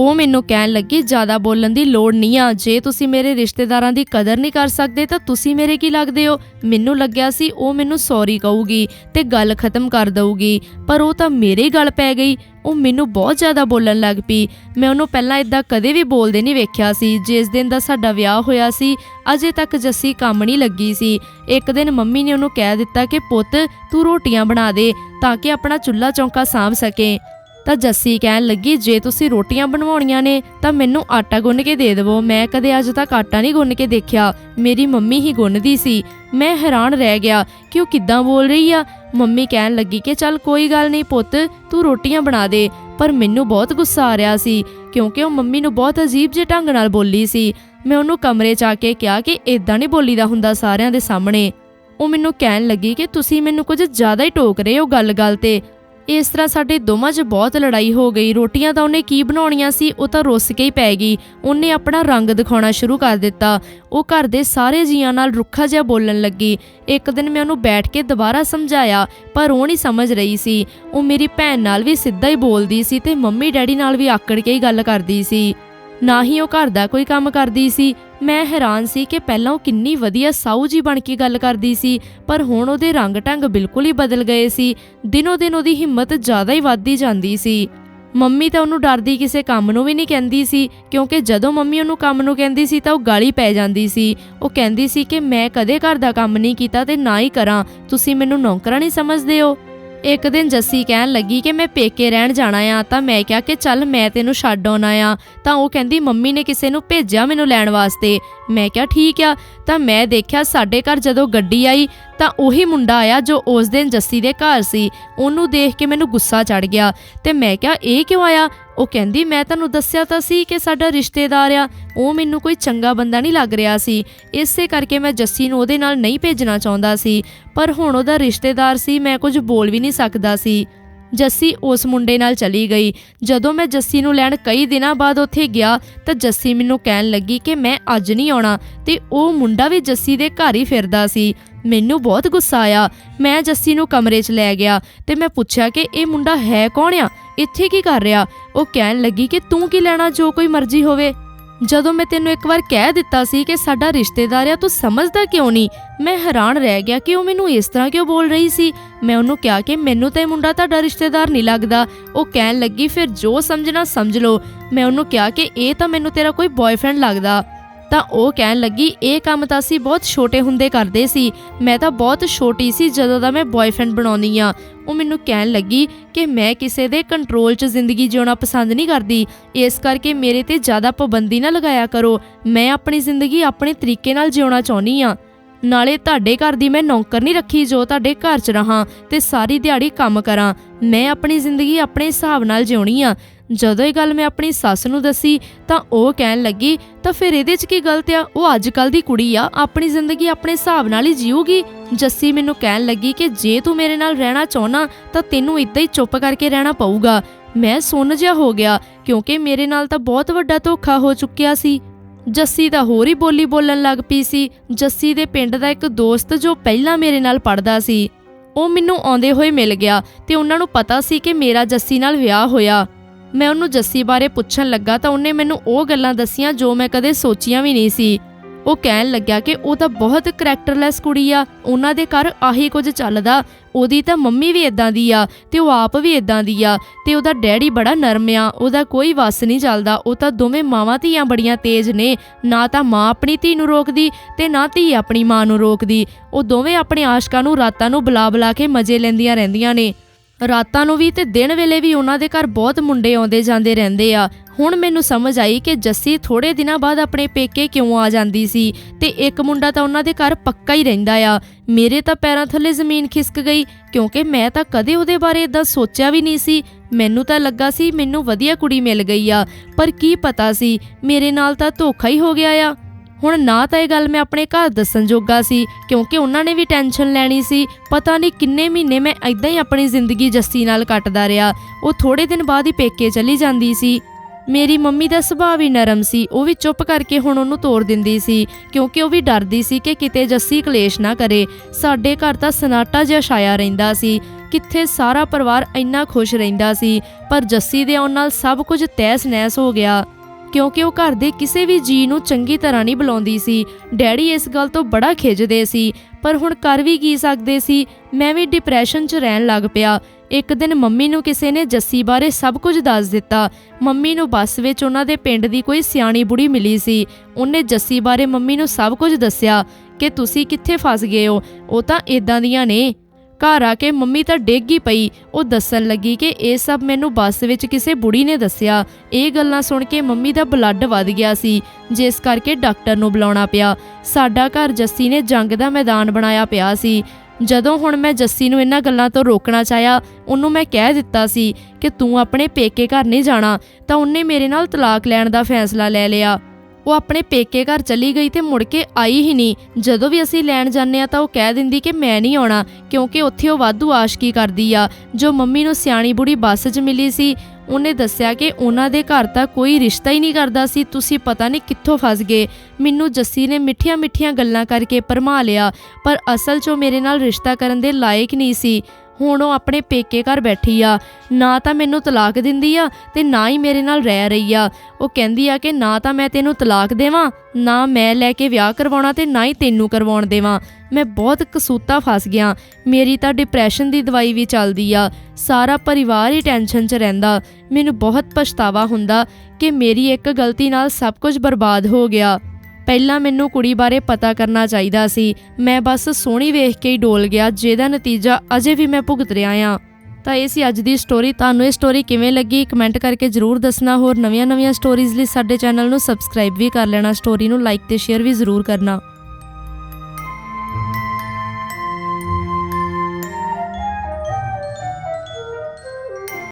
ਉਹ ਮੈਨੂੰ ਕਹਿਣ ਲੱਗੀ, ਜ਼ਿਆਦਾ ਬੋਲਣ ਦੀ ਲੋੜ ਨਹੀਂ ਆ। ਜੇ ਤੁਸੀਂ ਮੇਰੇ ਰਿਸ਼ਤੇਦਾਰਾਂ ਦੀ ਕਦਰ ਨਹੀਂ ਕਰ ਸਕਦੇ, ਤਾਂ ਤੁਸੀਂ ਮੇਰੇ ਕੀ ਲੱਗਦੇ ਹੋ? ਮੈਨੂੰ ਲੱਗਿਆ ਸੀ ਉਹ ਮੈਨੂੰ ਸੌਰੀ ਕਹੂਗੀ ਤੇ ਗੱਲ ਖਤਮ ਕਰ ਦਊਗੀ, ਪਰ ਉਹ ਤਾਂ ਮੇਰੇ ਗੱਲ ਪੈ ਗਈ। ਉਹ ਮੈਨੂੰ ਬਹੁਤ ਜ਼ਿਆਦਾ ਬੋਲਣ ਲੱਗ ਪਈ। ਮੈਂ ਉਹਨੂੰ ਪਹਿਲਾਂ ਇਦਾਂ ਕਦੇ ਵੀ ਬੋਲਦੇ ਨਹੀਂ ਵੇਖਿਆ ਸੀ। ਜਿਸ ਦਿਨ ਦਾ ਸਾਡਾ ਵਿਆਹ ਹੋਇਆ ਸੀ, ਅਜੇ ਤੱਕ ਜੱਸੀ ਕੰਮ ਨਹੀਂ ਲੱਗੀ ਸੀ। ਇੱਕ ਦਿਨ ਮੰਮੀ ਨੇ ਉਹਨੂੰ ਕਹਿ ਦਿੱਤਾ ਕਿ, ਪੁੱਤ, ਤੂੰ ਰੋਟੀਆਂ ਬਣਾ ਦੇ, ਤਾਂ ਕਿ ਆਪਣਾ ਚੁੱਲ੍ਹਾ ਚੌਂਕਾ ਸਾਂਭ ਸਕੇ। ਤਾਂ ਜੱਸੀ ਕਹਿਣ ਲੱਗੀ, ਜੇ ਤੁਸੀਂ ਰੋਟੀਆਂ ਬਣਵਾਉਣੀਆਂ ਨੇ, ਤਾਂ ਮੈਨੂੰ ਆਟਾ ਗੁੰਨ ਕੇ ਦੇ ਦਿਵੋ। ਮੈਂ ਕਦੇ ਅੱਜ ਤੱਕ ਆਟਾ ਨਹੀਂ ਗੁੰਨ ਕੇ ਦੇਖਿਆ। ਮੇਰੀ ਮੰਮੀ ਹੀ ਗੁੰਨਦੀ ਸੀ। ਮੈਂ ਹੈਰਾਨ ਰਹਿ ਗਿਆ, ਕਿ ਉਹ ਕਿੱਦਾਂ ਬੋਲ ਰਹੀ ਆ? ਮੰਮੀ ਕਹਿਣ ਲੱਗੀ ਕਿ, ਚੱਲ ਕੋਈ ਗੱਲ ਨਹੀਂ ਪੁੱਤ, ਤੂੰ ਰੋਟੀਆਂ ਬਣਾ ਦੇ। ਪਰ ਮੈਨੂੰ ਬਹੁਤ ਗੁੱਸਾ ਆ ਰਿਹਾ ਸੀ, ਕਿਉਂਕਿ ਉਹ ਮੰਮੀ ਨੂੰ ਬਹੁਤ ਅਜੀਬ ਜਿਹੇ ਢੰਗ ਨਾਲ ਬੋਲੀ ਸੀ। ਮੈਂ ਉਹਨੂੰ ਕਮਰੇ 'ਚ ਆ ਕੇ ਕਿਹਾ ਕਿ ਇਦਾਂ ਨਹੀਂ ਬੋਲੀਦਾ ਹੁੰਦਾ ਸਾਰਿਆਂ ਦੇ ਸਾਹਮਣੇ। ਉਹ ਮੈਨੂੰ ਕਹਿਣ ਲੱਗੀ ਕਿ, ਤੁਸੀਂ ਮੈਨੂੰ ਕੁਝ ਜ਼ਿਆਦਾ ਹੀ ਟੋਕ ਰਹੇ ਹੋ ਗੱਲ-ਗੱਲ ਤੇ। ਇਸ ਤਰ੍ਹਾਂ ਸਾਡੇ ਦੋਵਾਂ 'ਚ ਬਹੁਤ ਲੜਾਈ ਹੋ ਗਈ। ਰੋਟੀਆਂ ਤਾਂ ਉਹਨੇ ਕੀ ਬਣਾਉਣੀਆਂ ਸੀ, ਉਹ ਤਾਂ ਰੁੱਸ ਕੇ ਹੀ ਪੈ ਗਈ। ਉਹਨੇ ਆਪਣਾ ਰੰਗ ਦਿਖਾਉਣਾ ਸ਼ੁਰੂ ਕਰ ਦਿੱਤਾ। ਉਹ ਘਰ ਦੇ ਸਾਰੇ ਜੀਆਂ ਨਾਲ ਰੁੱਖਾ ਜਿਹਾ ਬੋਲਣ ਲੱਗੀ। ਇੱਕ ਦਿਨ ਮੈਂ ਉਹਨੂੰ ਬੈਠ ਕੇ ਦੁਬਾਰਾ ਸਮਝਾਇਆ, ਪਰ ਉਹ ਨਹੀਂ ਸਮਝ ਰਹੀ ਸੀ। ਉਹ ਮੇਰੀ ਭੈਣ ਨਾਲ ਵੀ ਸਿੱਧਾ ਹੀ ਬੋਲਦੀ ਸੀ ਤੇ ਮੰਮੀ ਡੈਡੀ ਨਾਲ ਵੀ ਆਕੜ ਕੇ ਹੀ ਗੱਲ ਕਰਦੀ ਸੀ। ਨਾ ਹੀ ਉਹ ਘਰ ਦਾ ਕੋਈ ਕੰਮ ਕਰਦੀ ਸੀ। ਮੈਂ ਹੈਰਾਨ ਸੀ ਕਿ ਪਹਿਲਾਂ ਉਹ ਕਿੰਨੀ ਵਧੀਆ ਸਾਊ ਜੀ ਬਣ ਕੇ ਗੱਲ ਕਰਦੀ ਸੀ, ਪਰ ਹੁਣ ਉਹਦੇ ਰੰਗ ਢੰਗ ਬਿਲਕੁਲ ਹੀ ਬਦਲ ਗਏ ਸੀ। ਦਿਨੋ ਦਿਨ ਉਹਦੀ ਹਿੰਮਤ ਜ਼ਿਆਦਾ ਹੀ ਵੱਧਦੀ ਜਾਂਦੀ ਸੀ। ਮੰਮੀ ਤਾਂ ਉਹਨੂੰ ਡਰਦੀ ਕਿਸੇ ਕੰਮ ਨੂੰ ਵੀ ਨਹੀਂ ਕਹਿੰਦੀ ਸੀ, ਕਿਉਂਕਿ ਜਦੋਂ ਮੰਮੀ ਉਹਨੂੰ ਕੰਮ ਨੂੰ ਕਹਿੰਦੀ ਸੀ ਤਾਂ ਉਹ ਗਾਲੀ ਪੈ ਜਾਂਦੀ ਸੀ। ਉਹ ਕਹਿੰਦੀ ਸੀ ਕਿ ਮੈਂ ਕਦੇ ਘਰ ਦਾ ਕੰਮ ਨਹੀਂ ਕੀਤਾ ਤੇ ਨਾ ਹੀ ਕਰਾਂ। ਤੁਸੀਂ ਮੈਨੂੰ ਨੌਕਰਾਂ ਨਹੀਂ ਸਮਝਦੇ ਹੋ। ਇੱਕ ਦਿਨ ਜੱਸੀ ਕਹਿਣ ਲੱਗੀ ਕਿ ਮੈਂ ਪੇਕੇ ਰਹਿਣ ਜਾਣਾ ਆ, ਤਾਂ ਮੈਂ ਕਿਹਾ ਕਿ ਚੱਲ ਮੈਂ ਤੈਨੂੰ ਛੱਡ ਆਉਣਾ ਆ। ਤਾਂ ਉਹ ਕਹਿੰਦੀ, ਮੰਮੀ ਨੇ ਕਿਸੇ ਨੂੰ ਭੇਜਿਆ ਮੈਨੂੰ ਲੈਣ ਵਾਸਤੇ। ਮੈਂ ਕਿਹਾ, ਠੀਕ ਆ। ਤਾਂ ਮੈਂ ਦੇਖਿਆ ਸਾਡੇ ਘਰ ਜਦੋਂ ਗੱਡੀ ਆਈ, ਤਾਂ ਉਹੀ ਮੁੰਡਾ ਆਇਆ ਜੋ ਉਸ ਦਿਨ ਜੱਸੀ ਦੇ ਘਰ ਸੀ। ਉਹਨੂੰ ਦੇਖ ਕੇ ਮੈਨੂੰ ਗੁੱਸਾ ਚੜ ਗਿਆ ਤੇ ਮੈਂ ਕਿਹਾ, ਇਹ ਕਿਉਂ ਆਇਆ? ਉਹ ਕਹਿੰਦੀ, ਮੈਂ ਤੁਹਾਨੂੰ ਦੱਸਿਆ ਤਾਂ ਸੀ ਕਿ ਸਾਡਾ ਰਿਸ਼ਤੇਦਾਰ ਆ। ਉਹ ਮੈਨੂੰ ਕੋਈ ਚੰਗਾ ਬੰਦਾ ਨਹੀਂ ਲੱਗ ਰਿਹਾ ਸੀ। ਇਸੇ ਕਰਕੇ ਮੈਂ ਜੱਸੀ ਨੂੰ ਉਹਦੇ ਨਾਲ ਨਹੀਂ ਭੇਜਣਾ ਚਾਹੁੰਦਾ ਸੀ। ਪਰ ਹੁਣ ਉਹਦਾ ਰਿਸ਼ਤੇਦਾਰ ਸੀ, ਮੈਂ ਕੁਝ ਬੋਲ ਵੀ ਨਹੀਂ ਸਕਦਾ ਸੀ। ਜੱਸੀ ਉਸ ਮੁੰਡੇ ਨਾਲ ਚਲੀ ਗਈ। ਜਦੋਂ ਮੈਂ ਜੱਸੀ ਨੂੰ ਲੈਣ ਕਈ ਦਿਨਾਂ ਬਾਅਦ ਉੱਥੇ ਗਿਆ, ਤਾਂ ਜੱਸੀ ਮੈਨੂੰ ਕਹਿਣ ਲੱਗੀ ਕਿ ਮੈਂ ਅੱਜ ਨਹੀਂ ਆਉਣਾ ਤੇ ਉਹ ਮੁੰਡਾ ਵੀ ਜੱਸੀ ਦੇ ਘਰ ਹੀ ਫਿਰਦਾ ਸੀ। ਮੈਨੂੰ ਬਹੁਤ ਗੁੱਸਾ ਆਇਆ। ਮੈਂ ਜੱਸੀ ਨੂੰ ਕਮਰੇ 'ਚ ਲੈ ਗਿਆ ਤੇ ਮੈਂ ਪੁੱਛਿਆ ਕਿ ਇਹ ਮੁੰਡਾ ਹੈ ਕੌਣ ਆ? ਇੱਥੇ ਕੀ ਕਰ ਰਿਹਾ? ਉਹ ਕਹਿਣ ਲੱਗੀ ਕਿ ਤੂੰ ਕੀ ਲੈਣਾ ਜੋ ਕੋਈ ਮਰਜ਼ੀ ਹੋਵੇ। ਜਦੋਂ ਮੈਂ ਤੈਨੂੰ ਇੱਕ ਵਾਰ ਕਹਿ ਦਿੱਤਾ ਸੀ ਕਿ ਸਾਡਾ ਰਿਸ਼ਤੇਦਾਰ ਆ, ਤੂੰ ਸਮਝਦਾ ਕਿਉਂ ਨਹੀਂ? ਮੈਂ ਹੈਰਾਨ ਰਹਿ ਗਿਆ ਕਿ ਉਹ ਮੈਨੂੰ ਇਸ ਤਰ੍ਹਾਂ ਕਿਉਂ ਬੋਲ ਰਹੀ ਸੀ। ਮੈਂ ਉਹਨੂੰ ਕਿਹਾ ਕਿ ਮੈਨੂੰ ਤਾਂ ਇਹ ਮੁੰਡਾ ਤੁਹਾਡਾ ਰਿਸ਼ਤੇਦਾਰ ਨਹੀਂ ਲੱਗਦਾ। ਉਹ ਕਹਿਣ ਲੱਗੀ, ਫਿਰ ਜੋ ਸਮਝਣਾ ਸਮਝ ਲਓ। ਮੈਂ ਉਹਨੂੰ ਕਿਹਾ ਕਿ ਇਹ ਤਾਂ ਮੈਨੂੰ ਤੇਰਾ ਕੋਈ ਬॉयਫ੍ਰੈਂਡ ਲੱਗਦਾ। ਤਾਂ ਉਹ ਕਹਿਣ ਲੱਗੀ, ਇਹ ਕੰਮ ਤਾਂ ਅਸੀਂ ਬਹੁਤ ਛੋਟੇ ਹੁੰਦੇ ਕਰਦੇ ਸੀ। ਮੈਂ ਤਾਂ ਬਹੁਤ ਛੋਟੀ ਸੀ ਜਦੋਂ ਦਾ ਮੈਂ ਬॉयਫ੍ਰੈਂਡ ਬਣਾਉਣੀ ਆ ਉਹ ਮੈਨੂੰ ਕਹਿਣ ਲੱਗੀ ਕਿ ਮੈਂ ਕਿਸੇ ਦੇ ਕੰਟਰੋਲ 'ਚ ਜ਼ਿੰਦਗੀ ਜਿਉਣਾ ਪਸੰਦ ਨਹੀਂ ਕਰਦੀ। ਇਸ ਕਰਕੇ ਮੇਰੇ ਤੇ ਜ਼ਿਆਦਾ ਪਾਬੰਦੀ ਨਾ ਲਗਾਇਆ ਕਰੋ। ਮੈਂ ਆਪਣੀ ਜ਼ਿੰਦਗੀ ਆਪਣੇ ਤਰੀਕੇ ਨਾਲ ਜਿਉਣਾ ਚਾਹੁੰਦੀ ਆ ਨਾਲੇ ਤੁਹਾਡੇ ਘਰ ਦੀ ਮੈਂ ਨੌਕਰ ਨਹੀਂ ਰੱਖੀ ਜੋ ਤੁਹਾਡੇ ਘਰ 'ਚ ਰਹਾ ਤੇ ਸਾਰੀ ਦਿਹਾੜੀ ਕੰਮ ਕਰਾਂ। ਮੈਂ ਆਪਣੀ ਜ਼ਿੰਦਗੀ ਆਪਣੇ ਹਿਸਾਬ ਨਾਲ ਜਿਉਣੀ ਆ। ਜਦੋਂ ਇਹ ਗੱਲ ਮੈਂ ਆਪਣੀ ਸੱਸ ਨੂੰ ਦੱਸੀ ਤਾਂ ਉਹ ਕਹਿਣ ਲੱਗੀ, ਤਾਂ ਫਿਰ ਇਹਦੇ 'ਚ ਕੀ ਗਲਤ ਆ? ਉਹ ਅੱਜ ਕੱਲ ਦੀ ਕੁੜੀ ਆ, ਆਪਣੀ ਜ਼ਿੰਦਗੀ ਆਪਣੇ ਹਿਸਾਬ ਨਾਲ ਹੀ ਜੀਊਗੀ। ਜੱਸੀ ਮੈਨੂੰ ਕਹਿਣ ਲੱਗੀ ਕਿ ਜੇ ਤੂੰ ਮੇਰੇ ਨਾਲ ਰਹਿਣਾ ਚਾਹਨਾ, ਤਾਂ ਤੈਨੂੰ ਇਦਾਂ ਹੀ ਚੁੱਪ ਕਰਕੇ ਰਹਿਣਾ ਪਊਗਾ। ਮੈਂ ਸੁਣ ਜਿਹਾ ਹੋ ਗਿਆ, ਕਿਉਂਕਿ ਮੇਰੇ ਨਾਲ ਤਾਂ ਬਹੁਤ ਵੱਡਾ ਧੋਖਾ ਹੋ ਚੁੱਕਿਆ ਸੀ। ਜੱਸੀ ਤਾਂ ਹੋਰ ਹੀ ਬੋਲੀ ਬੋਲਣ ਲੱਗ ਪਈ ਸੀ। ਜੱਸੀ ਦੇ ਪਿੰਡ ਦਾ ਇੱਕ ਦੋਸਤ ਜੋ ਪਹਿਲਾਂ ਮੇਰੇ ਨਾਲ ਪੜਦਾ ਸੀ, ਉਹ ਮੈਨੂੰ ਆਉਂਦੇ ਹੋਏ ਮਿਲ ਗਿਆ ਤੇ ਉਹਨਾਂ ਨੂੰ ਪਤਾ ਸੀ ਕਿ ਮੇਰਾ ਜੱਸੀ ਨਾਲ ਵਿਆਹ ਹੋਇਆ। ਮੈਂ ਉਹਨੂੰ ਜੱਸੀ ਬਾਰੇ ਪੁੱਛਣ ਲੱਗਾ ਤਾਂ ਉਹਨੇ ਮੈਨੂੰ ਉਹ ਗੱਲਾਂ ਦੱਸੀਆਂ ਜੋ ਮੈਂ ਕਦੇ ਸੋਚੀਆਂ ਵੀ ਨਹੀਂ ਸੀ। ਉਹ ਕਹਿਣ ਲੱਗਿਆ ਕਿ ਉਹ ਤਾਂ ਬਹੁਤ ਕਰੈਕਟਰਲੈਸ ਕੁੜੀ ਆ, ਉਹਨਾਂ ਦੇ ਘਰ ਆਹੀ ਕੁਝ ਚੱਲਦਾ, ਉਹਦੀ ਤਾਂ ਮੰਮੀ ਵੀ ਇਦਾਂ ਦੀ ਆ ਤੇ ਉਹ ਆਪ ਵੀ ਇਦਾਂ ਦੀ ਆ ਤੇ ਉਹਦਾ ਡੈਡੀ ਬੜਾ ਨਰਮ ਆ, ਉਹਦਾ ਕੋਈ ਵਸ ਨਹੀਂ ਚੱਲਦਾ, ਉਹ ਤਾਂ ਦੋਵੇਂ ਮਾਵਾਂ ਧੀਆਂ ਬੜੀਆਂ ਤੇਜ਼ ਨੇ, ਨਾ ਤਾਂ ਮਾਂ ਆਪਣੀ ਧੀ ਨੂੰ ਰੋਕਦੀ ਤੇ ਨਾ ਧੀ ਆਪਣੀ ਮਾਂ ਨੂੰ ਰੋਕਦੀ, ਉਹ ਦੋਵੇਂ ਆਪਣੇ ਆਸ਼ਕਾਂ ਨੂੰ, ਰਾਤਾਂ ਨੂੰ ਬੁਲਾ ਬੁਲਾ ਕੇ ਮਜ਼ੇ ਲੈਂਦੀਆਂ ਰਹਿੰਦੀਆਂ ਨੇ। ਰਾਤਾਂ ਨੂੰ ਵੀ ਤੇ ਦਿਨ ਵੇਲੇ ਵੀ ਉਹਨਾਂ ਦੇ ਘਰ ਬਹੁਤ ਮੁੰਡੇ ਆਉਂਦੇ ਜਾਂਦੇ ਰਹਿੰਦੇ ਆ। ਹੁਣ ਮੈਨੂੰ ਸਮਝ ਆਈ ਕਿ ਜੱਸੀ ਥੋੜੇ ਦਿਨਾਂ ਬਾਅਦ ਆਪਣੇ ਪੇਕੇ ਕਿਉਂ ਆ ਜਾਂਦੀ ਸੀ ਤੇ ਇੱਕ ਮੁੰਡਾ ਤਾਂ ਉਹਨਾਂ ਦੇ ਘਰ ਪੱਕਾ ਹੀ ਰਹਿੰਦਾ ਆ। ਮੇਰੇ ਤਾਂ ਪੈਰਾਂ ਥੱਲੇ ਜ਼ਮੀਨ ਖਿਸਕ ਗਈ, ਕਿਉਂਕਿ ਮੈਂ ਤਾਂ ਕਦੇ ਉਹਦੇ ਬਾਰੇ ਇਦਾਂ ਸੋਚਿਆ ਵੀ ਨਹੀਂ ਸੀ। ਮੈਨੂੰ ਤਾਂ ਲੱਗਾ ਸੀ ਮੈਨੂੰ ਵਧੀਆ ਕੁੜੀ ਮਿਲ ਗਈ ਆ, ਪਰ ਕੀ ਪਤਾ ਸੀ, ਮੇਰੇ ਨਾਲ ਤਾਂ ਧੋਖਾ ਹੀ ਹੋ ਗਿਆ ਆ। ਹੁਣ ਨਾ ਤਾਂ ਇਹ ਗੱਲ ਮੈਂ ਆਪਣੇ ਘਰ ਦੱਸਣ ਜੋਗਾ ਸੀ, ਕਿਉਂਕਿ ਉਹਨਾਂ ਨੇ ਵੀ ਟੈਨਸ਼ਨ ਲੈਣੀ ਸੀ। ਪਤਾ ਨਹੀਂ ਕਿੰਨੇ ਮਹੀਨੇ ਮੈਂ ਇਦਾਂ ਹੀ ਆਪਣੀ ਜ਼ਿੰਦਗੀ ਜੱਸੀ ਨਾਲ ਕੱਟਦਾ ਰਿਹਾ। ਉਹ ਥੋੜੇ ਦਿਨ ਬਾਅਦ ਹੀ ਪੇਕੇ ਚਲੀ ਜਾਂਦੀ ਸੀ। ਮੇਰੀ ਮੰਮੀ ਦਾ ਸੁਭਾਅ ਵੀ ਨਰਮ ਸੀ, ਉਹ ਵੀ ਚੁੱਪ ਕਰਕੇ ਹੁਣ ਉਹਨੂੰ ਤੋੜ ਦਿੰਦੀ ਸੀ, ਕਿਉਂਕਿ ਉਹ ਵੀ ਡਰਦੀ ਸੀ ਕਿ ਕਿਤੇ ਜੱਸੀ ਕਲੇਸ਼ ਨਾ ਕਰੇ। ਸਾਡੇ ਘਰ ਤਾਂ ਸਨਾਟਾ ਜਿਹਾ ਛਾਇਆ ਰਹਿੰਦਾ ਸੀ। ਕਿੱਥੇ ਸਾਰਾ ਪਰਿਵਾਰ ਇੰਨਾ ਖੁਸ਼ ਰਹਿੰਦਾ ਸੀ, ਪਰ ਜੱਸੀ ਦੇ ਆਉਣ ਨਾਲ ਸਭ ਕੁਝ ਤਹਿਸ ਨਹਿਸ ਹੋ ਗਿਆ। ਕਿਉਂਕਿ ਉਹ ਘਰ ਦੇ ਕਿਸੇ ਵੀ ਜੀ ਨੂੰ ਚੰਗੀ ਤਰ੍ਹਾਂ ਨਹੀਂ ਬੁਲਾਉਂਦੀ ਸੀ। ਡੈਡੀ ਇਸ ਗੱਲ ਤੋਂ ਬੜਾ ਖਿੱਚਦੇ ਸੀ, ਪਰ ਹੁਣ ਕਰ ਵੀ ਕੀ ਸਕਦੇ ਸੀ, ਮੈਂ ਵੀ ਡਿਪਰੈਸ਼ਨ 'ਚ ਰਹਿਣ ਲੱਗ ਪਿਆ। ਇੱਕ ਦਿਨ ਮੰਮੀ ਨੂੰ ਕਿਸੇ ਨੇ ਜੱਸੀ ਬਾਰੇ ਸਭ ਕੁਝ ਦੱਸ ਦਿੱਤਾ। ਮੰਮੀ ਨੂੰ ਬੱਸ ਵਿੱਚ ਉਹਨਾਂ ਦੇ ਪਿੰਡ ਦੀ ਕੋਈ ਸਿਆਣੀ ਬੁੜੀ ਮਿਲੀ ਸੀ। ਉਹਨੇ ਜੱਸੀ ਬਾਰੇ ਮੰਮੀ ਨੂੰ ਸਭ ਕੁਝ ਦੱਸਿਆ ਕਿ ਤੁਸੀਂ ਕਿੱਥੇ ਫਸ ਗਏ ਹੋ, ਉਹ ਤਾਂ ਇਦਾਂ ਦੀਆਂ ਨੇ। ਘਰ ਆ ਕੇ ਮੰਮੀ ਤਾਂ ਡਿੱਗ ਹੀ ਪਈ। ਉਹ ਦੱਸਣ ਲੱਗੀ ਕਿ ਇਹ ਸਭ ਮੈਨੂੰ ਬੱਸ ਵਿੱਚ ਕਿਸੇ ਬੁੜੀ ਨੇ ਦੱਸਿਆ। ਇਹ ਗੱਲਾਂ ਸੁਣ ਕੇ ਮੰਮੀ ਦਾ ਬਲੱਡ ਵੱਧ ਗਿਆ ਸੀ, ਜਿਸ ਕਰਕੇ ਡਾਕਟਰ ਨੂੰ ਬੁਲਾਉਣਾ ਪਿਆ। ਸਾਡਾ ਘਰ ਜੱਸੀ ਨੇ ਜੰਗ ਦਾ ਮੈਦਾਨ ਬਣਾਇਆ ਪਿਆ ਸੀ। ਜਦੋਂ ਹੁਣ ਮੈਂ ਜੱਸੀ ਨੂੰ ਇਹਨਾਂ ਗੱਲਾਂ ਤੋਂ ਰੋਕਣਾ ਚਾਹਿਆ, ਉਹਨੂੰ ਮੈਂ ਕਹਿ ਦਿੱਤਾ ਸੀ ਕਿ ਤੂੰ ਆਪਣੇ ਪੇਕੇ ਘਰ ਨਹੀਂ ਜਾਣਾ, ਤਾਂ ਉਹਨੇ ਮੇਰੇ ਨਾਲ ਤਲਾਕ ਲੈਣ ਦਾ ਫੈਸਲਾ ਲੈ ਲਿਆ। ਉਹ ਆਪਣੇ ਪੇਕੇ ਘਰ ਚਲੀ ਗਈ ਤੇ ਮੁੜ ਕੇ ਆਈ ਹੀ ਨਹੀਂ। ਜਦੋਂ ਵੀ ਅਸੀਂ ਲੈਣ ਜਾਂਦੇ ਆ ਤਾਂ ਉਹ ਕਹਿ ਦਿੰਦੀ ਕਿ ਮੈਂ ਨਹੀਂ ਆਉਣਾ, ਕਿਉਂਕਿ ਉੱਥੇ ਉਹ ਵਾਧੂ ਆਸ਼ਕੀ ਕਰਦੀ ਆ। ਜੋ ਮੰਮੀ ਨੂੰ ਸਿਆਣੀ ਬੁੜੀ ਬੱਸ 'ਚ ਮਿਲੀ ਸੀ, ਉਹਨੇ ਦੱਸਿਆ ਕਿ ਉਹਨਾਂ ਦੇ ਘਰ ਤਾਂ ਕੋਈ ਰਿਸ਼ਤਾ ਹੀ ਨਹੀਂ ਕਰਦਾ ਸੀ, ਤੁਸੀਂ ਪਤਾ ਨਹੀਂ ਕਿੱਥੋਂ ਫਸ ਗਏ। ਮੈਨੂੰ ਜੱਸੀ ਨੇ ਮਿੱਠੀਆਂ-ਮਿੱਠੀਆਂ ਗੱਲਾਂ ਕਰਕੇ ਪਰਮਾ ਲਿਆ, ਪਰ ਅਸਲ 'ਚ ਉਹ ਮੇਰੇ ਨਾਲ ਰਿਸ਼ਤਾ ਕਰਨ ਦੇ ਲਾਇਕ ਨਹੀਂ ਸੀ। ਹੁਣ ਉਹ ਆਪਣੇ ਪੇਕੇ ਘਰ ਬੈਠੀ ਆ। ਨਾ ਤਾਂ ਮੈਨੂੰ ਤਲਾਕ ਦਿੰਦੀ ਆ ਤੇ ਨਾ ਹੀ ਮੇਰੇ ਨਾਲ ਰਹਿ ਰਹੀ ਆ। ਉਹ ਕਹਿੰਦੀ ਆ ਕਿ ਨਾ ਤਾਂ ਮੈਂ ਤੈਨੂੰ ਤਲਾਕ ਦੇਵਾਂ, ਨਾ ਮੈਂ ਲੈ ਕੇ ਵਿਆਹ ਕਰਵਾਉਣਾ ਤੇ ਨਾ ਹੀ ਤੈਨੂੰ ਕਰਵਾਉਣ ਦੇਵਾਂ। ਮੈਂ ਬਹੁਤ ਕਸੂਤਾ ਫਸ ਗਿਆ। ਮੇਰੀ ਤਾਂ ਡਿਪਰੈਸ਼ਨ ਦੀ ਦਵਾਈ ਵੀ ਚੱਲਦੀ ਆ। ਸਾਰਾ ਪਰਿਵਾਰ ਹੀ ਟੈਨਸ਼ਨ 'ਚ ਰਹਿੰਦਾ। ਮੈਨੂੰ ਬਹੁਤ ਪਛਤਾਵਾ ਹੁੰਦਾ ਕਿ ਮੇਰੀ ਇੱਕ ਗਲਤੀ ਨਾਲ ਸਭ ਕੁਝ ਬਰਬਾਦ ਹੋ ਗਿਆ। ਪਹਿਲਾਂ ਮੈਨੂੰ ਕੁੜੀ ਬਾਰੇ ਪਤਾ ਕਰਨਾ ਚਾਹੀਦਾ ਸੀ। ਮੈਂ ਬਸ ਸੋਹਣੀ ਵੇਖ ਕੇ ਹੀ ਡੋਲ ਗਿਆ, ਜਿਹਦਾ ਨਤੀਜਾ ਅਜੇ ਵੀ ਮੈਂ ਭੁਗਤ ਰਿਹਾ ਆ ਤਾਂ ਇਹ ਸੀ ਅੱਜ ਦੀ ਸਟੋਰੀ ਤੁਹਾਨੂੰ ਇਹ ਸਟੋਰੀ ਕਿਵੇਂ ਲੱਗੀ? ਕਮੈਂਟ ਕਰਕੇ ਜਰੂਰ ਦੱਸਣਾ। ਹੋਰ ਨਵੀਆਂ-ਨਵੀਆਂ ਸਟੋਰੀਜ਼ ਲਈ ਸਾਡੇ ਚੈਨਲ ਨੂੰ ਸਬਸਕ੍ਰਾਈਬ ਵੀ ਕਰ ਲੈਣਾ। ਸਟੋਰੀ ਨੂੰ ਲਾਈਕ ਤੇ ਸ਼ੇਅਰ ਵੀ ਜ਼ਰੂਰ ਕਰਨਾ।